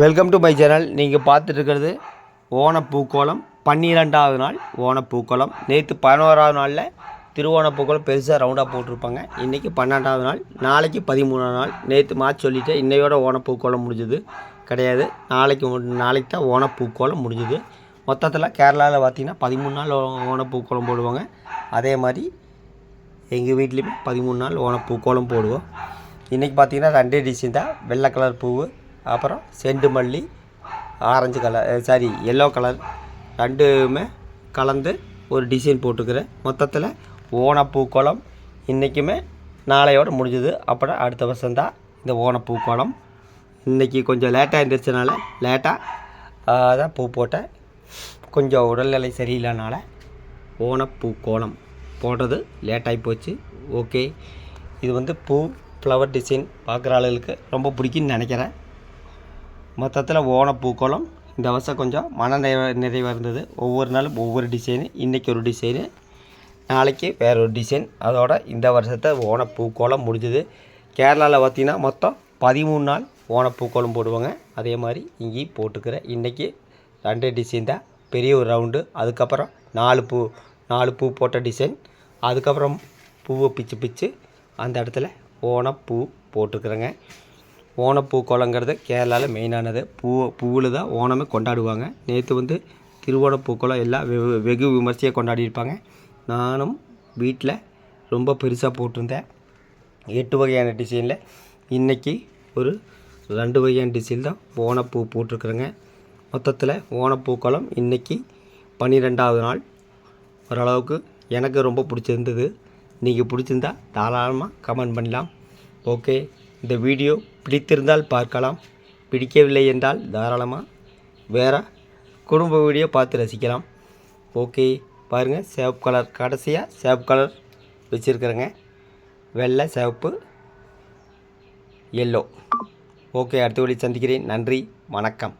Welcome to my channel நீங்கள் பார்த்துட்டு இருக்கிறது ஓணப்பூக்கோளம். பன்னிரெண்டாவது நாள் ஓணப்பூக்கோளம். நேற்று பதினோராவது நாளில் திருவோணப்பூக்கோளம் பெருசாக ரவுண்டாக போட்டிருப்பாங்க. இன்றைக்கி பன்னெண்டாவது நாள். நாளைக்கு பதிமூணாவது நாள். நேற்று மாற்றி சொல்லிவிட்டு இன்னையோட ஓணப்பூக்கோளம் முடிஞ்சது. கிடையாது. நாளைக்கு நாளைக்கு தான் ஓணப்பூக்கோளம் முடிஞ்சுது. மொத்தத்தில் கேரளாவில் பார்த்திங்கன்னா பதிமூணு நாள் ஓணப்பூக்கோளம் போடுவாங்க. அதே மாதிரி எங்கள் வீட்லேயுமே பதிமூணு நாள் ஓணப்பூக்கோளம் போடுவோம். இன்றைக்கி பார்த்தீங்கன்னா ரெண்டே டிசைன் தான். வெள்ளை கலர் பூவு அப்புறம் செண்டு மல்லி orange colour sari yellow colour ரெண்டுமே கலந்து ஒரு டிசைன் போட்டுக்கிறேன். மொத்தத்தில் ஓணப்பூக்கோளம் இன்றைக்குமே நாளையோடு முடிஞ்சது. அப்புறம் அடுத்த வருஷம்தான் இந்த ஓணப்பூக்கோளம். இன்றைக்கி கொஞ்சம் லேட்டாக இருந்துச்சுனால லேட்டாக தான் பூ போட்டேன். கொஞ்சம் உடல்நிலை சரியில்லைனால ஓணப்பூக்கோளம் போடுறது லேட்டாகி போச்சு. ஓகே இது வந்து பூ ஃப்ளவர் டிசைன் பார்க்குற ஆளுகளுக்கு ரொம்ப பிடிக்குன்னு நினைக்கிறேன். மொத்தத்தில் ஓணப்பூக்கோளம். இந்த வருஷம் கொஞ்சம் மன நிறைவ நிறைவாக இருந்தது ஒவ்வொரு நாளும் ஒவ்வொரு டிசைனு இன்றைக்கி ஒரு டிசைனு நாளைக்கு வேற ஒரு டிசைன் அதோட இந்த வருஷத்தை ஓணப்பூக்கோளம் முடிஞ்சுது. கேரளாவில் பார்த்தீங்கன்னா மொத்தம் பதிமூணு நாள் ஓணப்பூக்கோளம் போடுவாங்க. அதே மாதிரி இங்கேயும் போட்டுக்கிறேன் இன்றைக்கி ரெண்டு டிசைன் தான். பெரிய ஒரு ரவுண்டு அதுக்கப்புறம் நாலு பூ நாலு பூ போட்ட டிசைன் அதுக்கப்புறம் பூவை பிச்சு பிச்சு அந்த இடத்துல ஓணப்பூ போட்டுக்கிறேங்க. ஓணப்பூக்கோளங்கிறது கேரளாவில் மெயினானது பூ பூவில் தான் ஓணமே கொண்டாடுவாங்க. நேற்று வந்து திருவோணப்பூக்கோளம் எல்லாம் வெகு வெகு விமர்சையாக கொண்டாடியிருப்பாங்க. நானும் வீட்டில் ரொம்ப பெருசாக போட்டிருந்தேன். எட்டு வகையான டிசைனில் இன்றைக்கி ஒரு ரெண்டு வகையான டிசைன் தான் ஓணப்பூ போட்டிருக்குறேங்க. மொத்தத்தில் ஓணப்பூக்கோளம் இன்றைக்கி பன்னிரெண்டாவது நாள். ஓரளவுக்கு எனக்கு ரொம்ப பிடிச்சிருந்தது. நீங்கள் பிடிச்சிருந்தா தாராளமாக கமெண்ட் பண்ணலாம். ஓகே இந்த வீடியோ பிடித்திருந்தால் பார்க்கலாம். பிடிக்கவில்லை என்றால் தாராளமாக வேறு குடும்ப வீடியோ பார்த்து ரசிக்கலாம். ஓகே பாருங்கள் சேவப் கலர் கடைசியாக சேவப் கலர் வச்சுருக்குறேங்க. வெள்ளை சிவப்பு எல்லோ ஓகே அடுத்த வழி சந்திக்கிறேன். நன்றி வணக்கம்.